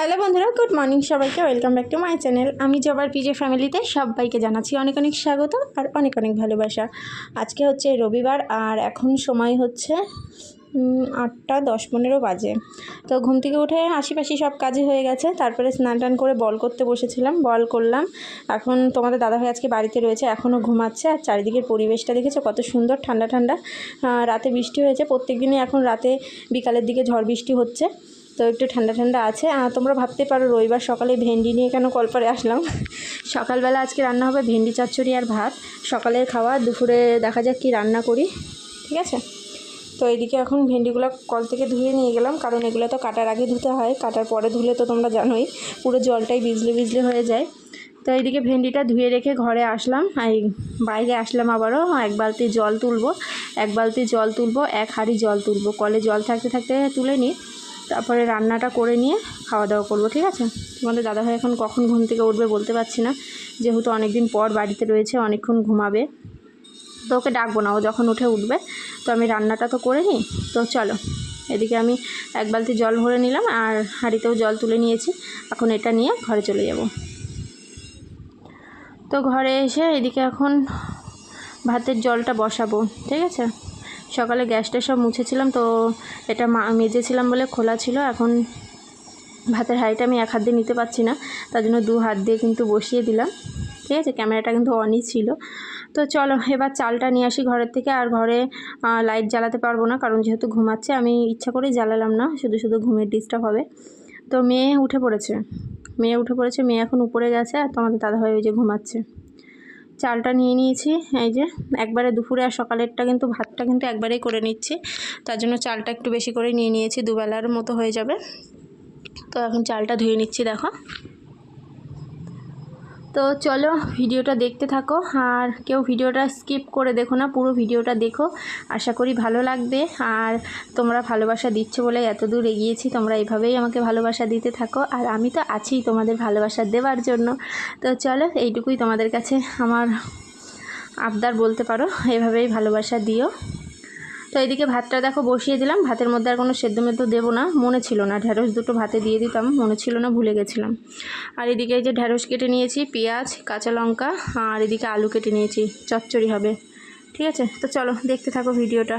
Hello বন্ধুরা, good morning সবাইকে, welcome back to my channel. আমি জবার পিজে ফ্যামিলিতে সবাইকে জানাচ্ছি অনেক অনেক স্বাগত আর অনেক অনেক ভালোবাসা। আজকে হচ্ছে রবিবার আর এখন সময় হচ্ছে আটটা দশ পনেরো বাজে। তো ঘুম থেকে উঠে আশিপাশি সব কাজই হয়ে গেছে, তারপরে স্নান টান করে বল করতে বসেছিলাম, বল করলাম। এখন তোমাদের দাদাভাই আজকে বাড়িতে রয়েছে এখনও ঘুমাচ্ছে আর চারিদিকের পরিবেশটা দেখেছ কত সুন্দর ঠান্ডা ঠান্ডা। রাতে বৃষ্টি হয়েছে প্রত্যেক দিনই এখন রাতে বিকালের দিকে ঝড় বৃষ্টি হচ্ছে। তো একটু ঠান্ডা ঠান্ডা আছে। আর তোমরা ভাবতে পারো রবিবার সকালে ভেন্ডি নিয়ে কেন কলপারে আসলাম। সকালবেলা আজকে রান্না হবে ভেন্ডি, চচ্চড়ি আর ভাত। সকালের খাওয়া, দুপুরে দেখা যাক কি রান্না করি। ঠিক আছে? তো এদিকে এখন ভেন্ডিগুলো কল থেকে ধুয়ে নিয়ে গেলাম, কারণ এগুলো তো কাটার আগে ধুতে হয়। কাটার পরে ধুলে তো তোমরা জানোই, পুরো জলটাই বিজলে বিজলে হয়ে যায়। তো এইদিকে ভেন্ডিটা ধুয়ে রেখে ঘরে আসলাম। বাইরে আসলাম আবারও, এক বালতি জল তুলবো, এক বালতি জল তুলবো, এক হাঁড়ি জল তুলবো। কলে জল থাকতে থাকতে তুলে নিই। তারপরে রান্নাটা করে নিয়ে খাওয়া দাওয়া করব, ঠিক আছে? তোমাদের দাদাভাই এখন কখন ঘুম থেকে উঠবে বলতে পারছি না। যেহেতু অনেক দিন পর বাড়িতে রয়েছে, অনেকক্ষণ ঘুমাবে। তো ওকে ডাকবো না, ও যখন উঠে উঠবে, তো আমি রান্নাটা তো করে নিই। তো চলো, এদিকে আমি এক বালতি জল ভরে নিলাম আর হাঁড়িতেও জল তুলে নিয়েছি। এখন এটা নিয়ে ঘরে চলে যাব। তো ঘরে এসে এদিকে এখন ভাতের জলটা বসাবো, ঠিক আছে? সকালে গ্যাসটা সব মুছেছিলাম, তো এটা মেজেছিলাম বলে খোলা ছিল। এখন ভাতের হাঁড়িটা আমি এক হাত দিয়ে নিতে পারছি না, তার জন্য দু হাত দিয়ে কিন্তু বসিয়ে দিলাম। ঠিক আছে, ক্যামেরাটা কিন্তু অনই ছিল। তো চলো, এবার চালটা নিয়ে আসি ঘরের থেকে। আর ঘরে লাইট জ্বালাতে পারব না, কারণ যেহেতু ঘুমাচ্ছে, আমি ইচ্ছা করেই জ্বালালাম না, শুধু শুধু ঘুমের ডিস্টার্ব হবে। তো মেয়ে উঠে পড়েছে। মেয়ে উঠে পড়েছে, মেয়ে এখন উপরে গেছে, আর তোমাদের দাদাভাই ওই যে ঘুমাচ্ছে। চালটা নিয়ে নিয়েছি, এই যে। একবারে দুপুরে আর সকালেরটা কিন্তু, ভাতটা কিন্তু একবারেই করে নিচ্ছি। তার জন্য চালটা একটু বেশি করে নিয়ে নিয়েছি, দুবেলার মতো হয়ে যাবে। তো এখন চালটা ধুয়ে নিচ্ছি, দেখো। তো চলো ভিডিওটা দেখতে থাকো। আর কেউ ভিডিওটা স্কিপ করে দেখো না, পুরো ভিডিওটা দেখো। আশা করি ভালো লাগবে। আর তোমরা ভালোবাসা দিচ্ছ বলে এত দূর এগিয়েছি, তোমরা এভাবেই আমাকে ভালোবাসা দিতে থাকো। আর আমি তো আছি তোমাদের ভালোবাসা দেওয়ার জন্য। তো চলো এইটুকুই তোমাদের কাছে আমার আবদার বলতে পারো, এভাবেই ভালোবাসা দিও। তো এদিকে ভাতটা দেখো বসিয়ে দিলাম। ভাতের মধ্যে আর কোনো সেদ্ধ মেদ্ধ দেবো না। মনে ছিল না। ঢ্যাঁড়স দুটো ভাতে দিয়ে দিতাম। মনে ছিল না, ভুলে গেছিলাম। আর এদিকে এই যে ঢ্যাঁড়স কেটে নিয়েছি, পেঁয়াজ, কাঁচা লঙ্কা আর এদিকে আলু কেটে নিয়েছি। চচ্চড়ি হবে। ঠিক আছে? তো চলো, দেখতে থাকো ভিডিওটা।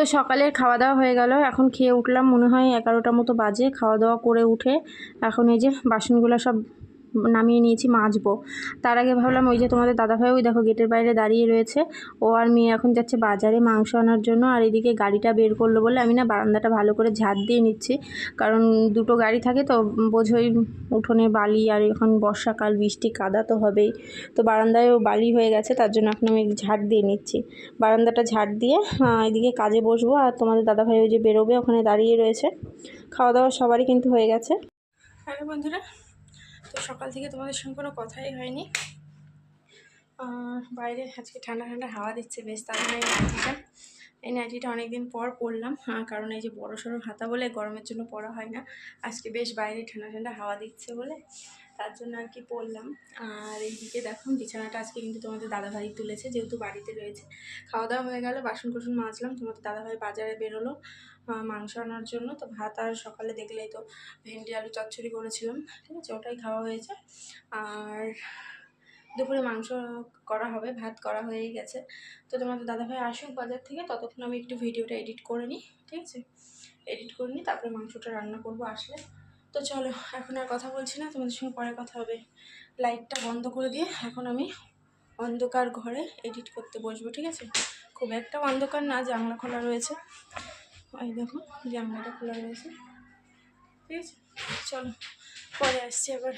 তো সকালের খাওয়া দাওয়া হয়ে গেল। এখন খেয়ে উঠলাম, মনে হয় এগারোটা মতো বাজে। খাওয়া দাওয়া করে উঠে এখন এই যে বাসনগুলো সব নামিয়ে নিয়েছি, মাজবো। তার আগে ভাবলাম ওই যে তোমাদের দাদাভাই ওই দেখো গেটের বাইরে দাঁড়িয়ে রয়েছে। ও আর মেয়ে এখন যাচ্ছে বাজারে মাংস আনার জন্য আর এদিকে গাড়িটা বের করল বলে আমি না বারান্দাটা ভালো করে ঝাড় দিয়ে নিচ্ছি। কারণ দুটো গাড়ি থাকে তো বোঝোই উঠোনে বালি আর এখন বর্ষাকাল, বৃষ্টি, কাদা তো হবেই। তো বারান্দায়ও বালি হয়ে গেছে, তার জন্য এখন আমি ঝাড় দিয়ে নিচ্ছি। বারান্দাটা ঝাড় দিয়ে এদিকে কাজে বসবো আর তোমাদের দাদাভাই ওই যে বেরোবে, ওখানে দাঁড়িয়ে রয়েছে। খাওয়া দাওয়া সবারই কিন্তু হয়ে গেছে। হ্যালো বন্ধুরা তো সকাল থেকে তোমাদের সঙ্গে কোনো কথাই হয়নি। বাইরে আজকে ঠান্ডা ঠান্ডা হাওয়া দিচ্ছে বেশ তার এই নাইটিটা। এই নাইটিটা অনেকদিন পর পরলাম আহ, কারণ এই যে বড়ো সড়ো হাতা বলে গরমের জন্য পরা হয় না। আজকে বেশ বাইরে ঠান্ডা ঠান্ডা হাওয়া দিচ্ছে বলে। তার জন্য আর কি পরলাম আর এইদিকে দেখো, বিছানাটা আজকে কিন্তু তোমাদের দাদাভাই তুলেছে, যেহেতু বাড়িতে রয়েছে। খাওয়া দাওয়া হয়ে গেল বাসন কুসন মাজলাম, তোমাদের দাদাভাই বাজারে বেরোলো মাংস আনার জন্য। তো ভাত আর সকালে দেখলেই তো ভেন্ডি, আলু চচ্চড়ি করেছিলাম। ঠিক আছে, ওটাই খাওয়া হয়েছে। আর দুপুরে মাংস করা হবে, ভাত করা হয়েই গেছে। তো তোমাদের দাদাভাই আসুক বাজার থেকে, ততক্ষণ আমি একটু ভিডিওটা এডিট করে নিই, ঠিক আছে? এডিট করে নিই, তারপরে মাংসটা রান্না করব আসলে। তো চলো, এখন আর কথা বলছি না, তোমাদের সঙ্গে পরে কথা হবে। লাইটটা বন্ধ করে দিয়ে এখন আমি অন্ধকার ঘরে এডিট করতে বসবো, ঠিক আছে? খুব একটা অন্ধকার না, জানলা খোলা রয়েছে। এই দেখো, জানলাটা খোলা রয়েছে। ঠিক আছে? চলো, পরে আসছি আবার।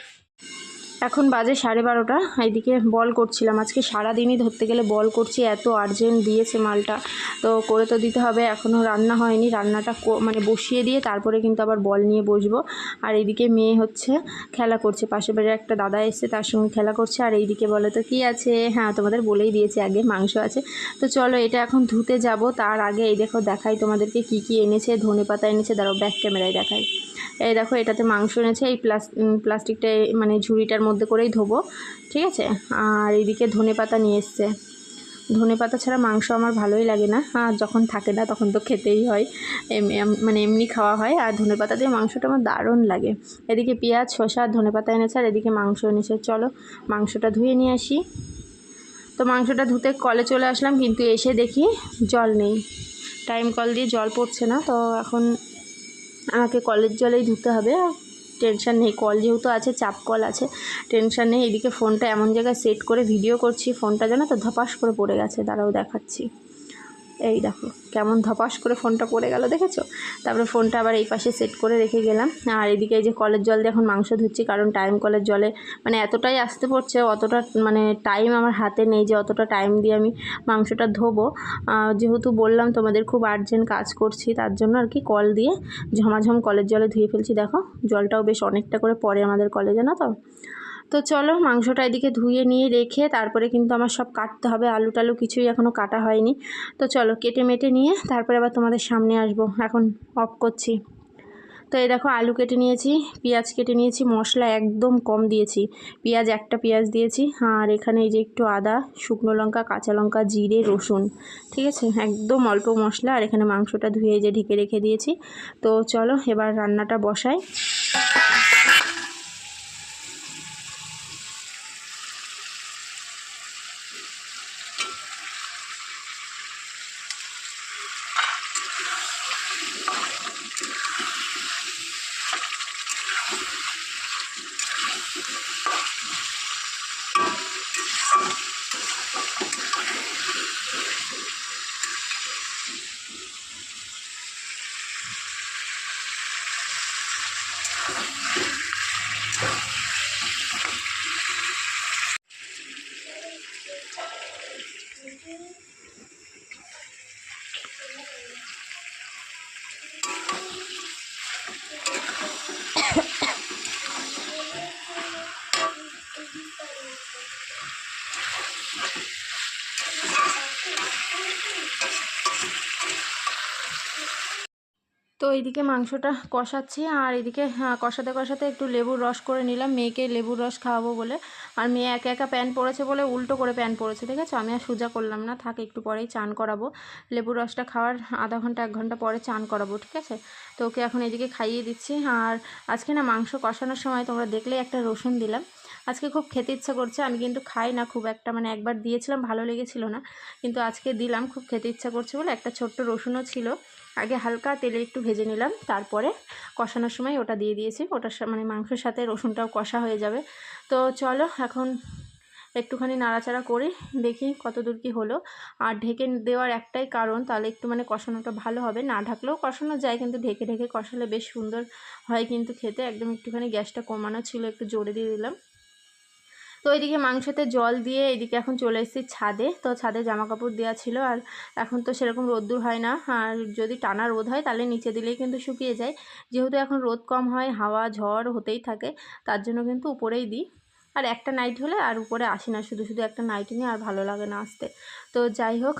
এখন বাজে সাড়ে বারোটা। এইদিকে বল করছিলাম। আজকে সারাদিনই ধরতে গেলে বল করছি, এত আর্জেন্ট দিয়েছে মালটা। তো করে তো দিতে হবে এখনও রান্না হয়নি। রান্নাটা মানে বসিয়ে দিয়ে তারপরে কিন্তু আবার বল নিয়ে বসবো। আর এইদিকে মেয়ে হচ্ছে, খেলা করছে। পাশের বাড়ির একটা দাদা এসছে, তার সঙ্গে খেলা করছে। আর এইদিকে বলে তো, কী আছে? হ্যাঁ তোমাদের বলেই দিয়েছে আগে, মাংস আছে। তো চলো, এটা এখন ধুতে যাব। তার আগে এই দেখো, দেখাই তোমাদেরকে কি কি এনেছে। ধনে পাতা এনেছে, দাঁড়াও ব্যাক ক্যামেরায় দেখাই। এই দেখো, এটাতে মাংস এনেছে, এই প্লাস প্লাস্টিকটা মানে ঝুড়িটার মধ্যে করেই ধোবো, ঠিক আছে? আর এদিকে ধনে পাতা নিয়ে এসছে। ধনে পাতা ছাড়া মাংস আমার ভালোই লাগে না। আর যখন থাকে না, তখন তো খেতেই হয়। মানে এমনি খাওয়া হয়। আর ধনে পাতা দিয়ে মাংসটা আমার দারুণ লাগে। এদিকে পেঁয়াজ, শসা আর ধনে পাতা এনেছে, আর এদিকে মাংস এনেছে। চলো, মাংসটা ধুয়ে নিয়ে আসি। তো মাংসটা ধুতে কলে চলে আসলাম, কিন্তু এসে দেখি জল নেই। টাইম কল দিয়ে জল পড়ছে না, তো এখন আমাকে কলের জলেই ধুতে হবে টেনশান নেই। কল যেহেতু আছে, চাপ কল আছে, টেনশান নেই। এদিকে ফোনটা এমন জায়গায় সেট করে ভিডিও করছি, ফোনটা যেন তো ধপাস করে পড়ে গেছে। দাঁড়াও দেখাচ্ছি। এই দেখো, কেমন ধপাস করে ফোনটা পড়ে গেল, দেখেছ? তারপরে ফোনটা আবার এই পাশে সেট করে রেখে গেলাম। আর এদিকে এই যে কলের জল দিয়ে এখন মাংস ধুচ্ছি, কারণ টাইম কলের জলে মানে এতটাই আসতে পড়ছে, অতটা মানে টাইম আমার হাতে নেই যে অতটা টাইম দিয়ে আমি মাংসটা ধোবো। যেহেতু বললাম তোমাদের খুব আর্জেন্ট কাজ করছি, তার জন্য আর কি কল দিয়ে ঝমাঝম কলের জলে ধুয়ে ফেলছি। দেখো, জলটাও বেশ অনেকটা করে পড়ে আমাদের কলে না তো? তো চলো মাংসটা এদিকে ধুয়ে নিয়ে রেখে তারপরে কিন্তু আমার সব কাটতে হবে। আলু টালু কিছুই এখনও কাটা হয়নি। তো চলো কেটে মেটে নিয়ে তারপরে আবার তোমাদের সামনে আসব। এখন অফ করছি। তো এই দেখো আলু কেটে নিয়েছি, পেঁয়াজ কেটে নিয়েছি, মশলা একদম কম দিয়েছি। পেঁয়াজ একটা পেঁয়াজ দিয়েছি, আর এখানে এই যে একটু আদা, শুকনো লঙ্কা, কাঁচা লঙ্কা, জিরে, রসুন, ঠিক আছে? একদম অল্প মশলা, আর এখানে মাংসটা ধুয়ে যে ঢেকে রেখে দিয়েছি। তো চলো এবার রান্নাটা বসাই। Thank you. তো এইদিকে মাংসটা কষাচ্ছি আর এদিকে হ্যাঁ, কষাতে কষাতে একটু লেবুর রস করে নিলাম। মেয়েকে লেবুর রস খাওয়াবো বলে। আর মেয়ে একা একা প্যান পড়েছে বলে উল্টো করে প্যান পড়েছে ঠিক আছে? আমি আর সোজা করলাম না। থাক একটু পরেই চান করাবো। লেবুর রসটা খাওয়ার আধা ঘণ্টা এক ঘণ্টা পরে চান করাবো ঠিক আছে? তো ওকে এখন এদিকে খাইয়ে দিচ্ছি। আর আজকে না মাংস কষানোর সময় তোমরা দেখলেই একটা রসুন দিলাম। আজকে খুব খেতে ইচ্ছা করছে আমি কিন্তু খাই না খুব একটা। মানে একবার দিয়েছিলাম ভালো লেগেছিল না। কিন্তু আজকে দিলাম খুব খেতে ইচ্ছা করছে বলে একটা ছোট্ট রসুনও ছিল। আগে হালকা তেলে একটু ভেজে নিলাম, তারপরে কষানোর সময় ওটা দিয়ে দিয়েছি। ওটার সা- মানে মাংসের সাথে রসুনটাও কষা হয়ে যাবে। তো চলো এখন একটুখানি নাড়াচাড়া করি, দেখি কত দূর কী হলো। আর ঢেকে দেওয়ার একটাই কারণ, তাহলে একটু মানে কষানোটা ভালো হবে। না ঢাকলেও কষানো যায়, কিন্তু ঢেকে ঢেকে কষালে বেশ সুন্দর হয় কিন্তু খেতে। একদম একটুখানি গ্যাসটা কমানো ছিল, একটু জোরে দিয়ে দিলাম। তো এইদিকে মাংসতে জল দিয়ে এদিকে এখন চলে এসেছি ছাদে। তো ছাদে জামা কাপড় দেওয়া ছিল আর এখন তো সেরকম রোদ্দুর হয় না। আর যদি টানা রোদ হয় তাহলে নিচে দিলেই কিন্তু শুকিয়ে যায়। যেহেতু এখন রোদ কম হয়, হাওয়া, ঝড় হতেই থাকে, তার জন্য কিন্তু উপরেই দিই। আর একটা নাইট হলে আর উপরে আসি না, শুধু শুধু একটা নাইট নিয়ে আর ভালো লাগে না আসতে। তো যাই হোক,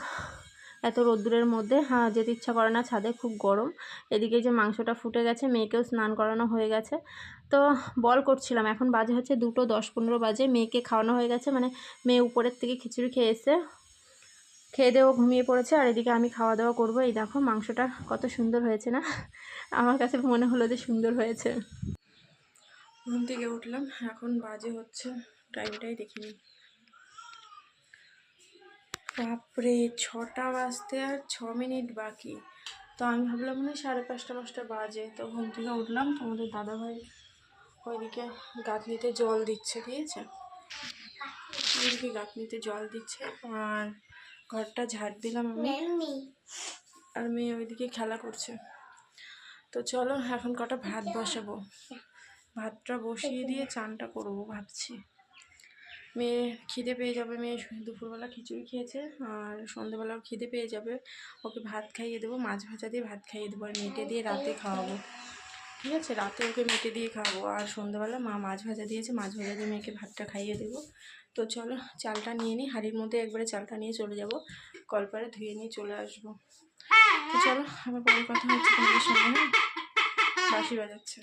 এত রোদ্দুরের মধ্যে হ্যাঁ যেতে ইচ্ছা করে না, ছাদে খুব গরম। এদিকে যে মাংসটা ফুটে গেছে, মেয়েকেও স্নান করানো হয়ে গেছে। তো বল করছিলাম। এখন বাজে হচ্ছে দুটো দশ পনেরো বাজে। মেয়েকে খাওয়ানো হয়ে গেছে। মানে মেয়ে উপরের থেকে খিচুড়ি খেয়ে এসে খেয়ে দেও ঘুমিয়ে পড়েছে। আর এদিকে আমি খাওয়া দাওয়া করব। এই দেখো মাংসটা কত সুন্দর হয়েছে না? আমার কাছে মনে হলো যে সুন্দর হয়েছে। ঘুম থেকে উঠলাম। এখন বাজে হচ্ছে টাইমটাই দেখিনি। তারপরে ছটা বাজতে আর ছ মিনিট বাকি। তো আমি ভাবলাম মনে সাড়ে পাঁচটা পাঁচটা বাজে। তো ঘুম থেকে উঠলাম। তোমাদের দাদাভাই ওইদিকে গাঁথনিতে জল দিচ্ছে ঠিক আছে ওইদিকে গাঁথনিতে জল দিচ্ছে আর ঘরটা ঝাড় দিলাম আমি। আর মেয়ে ওইদিকে খেলা করছে। তো চলো এখন কটা ভাত বসাবো। ভাতটা বসিয়ে দিয়ে চানটা করব ভাবছি। মেয়ে খিদে পেয়ে যাবে মেয়ে দুপুরবেলা খিচুড়ি খেয়েছে আর সন্ধ্যেবেলাও খিদে পেয়ে যাবে। ওকে ভাত খাইয়ে দেবো মাছ ভাজা দিয়ে ভাত খাইয়ে দেবো আর মেটে দিয়ে রাতে খাওয়াবো। ঠিক আছে? রাতে ওকে মেটে দিয়ে খাব। আর সন্ধ্যেবেলা মা মাছ ভাজা দিয়েছে। মাছ ভাজা দিয়ে মেয়েকে ভাতটা খাইয়ে দেবো। তো চলো, চালটা নিয়ে নিই হাঁড়ির মধ্যে একবারে চালটা নিয়ে চলে যাব। কলপারে ধুয়ে নিয়ে চলে আসব। তো চলো আমার পরে কথা হচ্ছে তোমাদের সঙ্গে হ্যাঁ? বাসি বাজাচ্ছে।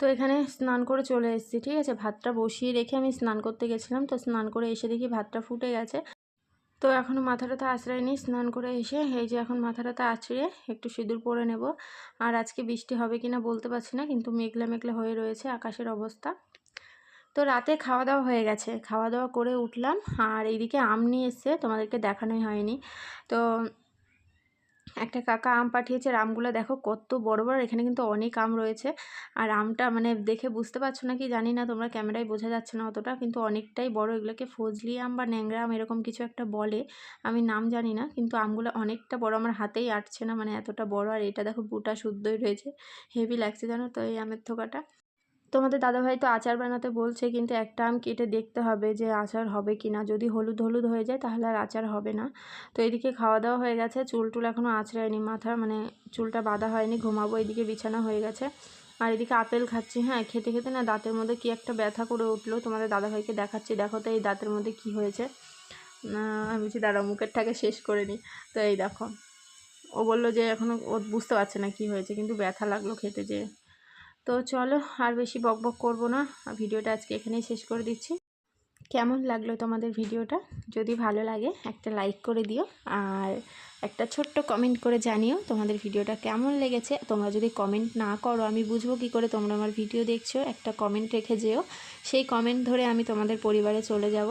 তো এখানে স্নান করে চলে এসেছি, ঠিক আছে? ভাতটা বসিয়ে রেখে আমি স্নান করতে গেছিলাম। তো স্নান করে এসে দেখি ভাতটা ফুটে গেছে। তো এখনও মাথাটাতে আশ্রয় নিই, স্নান করে এসে এই যে এখন মাথাটাতে আছড়ে একটু সিঁদুর পরে নেব। আর আজকে বৃষ্টি হবে কিনা বলতে পারছি না, কিন্তু মেঘলা মেঘলা হয়ে রয়েছে আকাশের অবস্থা। তো রাতে খাওয়া দাওয়া হয়ে গেছে। খাওয়া দাওয়া করে উঠলাম, আর এইদিকে আম নিয়ে এসছে, তোমাদেরকে দেখানোই হয়নি। তো একটা কাকা আম পাঠিয়েছে আমগুলো দেখো কত বড় বড় এখানে কিন্তু অনেক আম রয়েছে। আর আমটা মানে দেখে বুঝতে পারছ না কি জানি না, তোমরা ক্যামেরায় বোঝা যাচ্ছে না অতটা, কিন্তু অনেকটাই বড়। এগুলোকে ফজলি আম বা ন্যাংরা আম এরকম কিছু একটা বলে, আমি নাম জানি না, কিন্তু আমগুলো অনেকটা বড়, আমার হাতেই আটছে না মানে এতটা বড়, আর এটা দেখো বুটা শুদ্ধই রয়েছে, হেভি লাগছে জানো তো এই আমের থোকাটা। তোমাদের দাদাভাই তো আচার বানাতে বলছে, কিন্তু একটা আম কেটে দেখতে হবে যে আচার হবে কি না যদি হলুদ হলুদ হয়ে যায় তাহলে আর আচার হবে না। তো এদিকে খাওয়া দাওয়া হয়ে গেছে, চুল টুল এখনও আঁচড়ায়নি, মাথা মানে চুলটা বাঁধা হয়নি, ঘুমাবো এদিকে, বিছানা হয়ে গেছে। আর এদিকে আপেল খাচ্ছি হ্যাঁ খেতে খেতে না দাঁতের মধ্যে কি একটা ব্যথা করে উঠল, তোমাদের দাদাভাইকে দেখাচ্ছি, দেখো তো এই দাঁতের মধ্যে কি হয়েছে। আমি বলছি দাদা মুখেরটাকে শেষ করে নিই তো এই দেখো, ও বলল যে এখনও ও বুঝতে পারছে না কি হয়েছে, কিন্তু ব্যথা লাগল খেতে যেয়ে। তো চলো আর বেশি বক বক করব না। ভিডিওটা আজকে এখানেই শেষ করে দিচ্ছি। কেমন লাগল তোমাদের ভিডিওটা? যদি ভালো লাগে, একটা লাইক করে দিও। আর একটা ছোট্ট কমেন্ট করে জানিও তোমাদের ভিডিওটা কেমন লেগেছে। তোমরা যদি কমেন্ট না করো, আমি বুঝব কী করে তোমরা আমার ভিডিও দেখছ। একটা কমেন্ট রেখে যেও। সেই কমেন্ট ধরে আমি তোমাদের পরিবারে চলে যাব।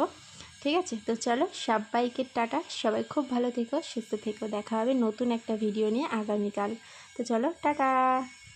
ঠিক আছে? তো চলো, সবাইকে টাটা। সবাই খুব ভালো থেকো, সুস্থ থেকো। দেখা হবে নতুন একটা ভিডিও নিয়ে আগামীকাল। তো চলো, টাটা!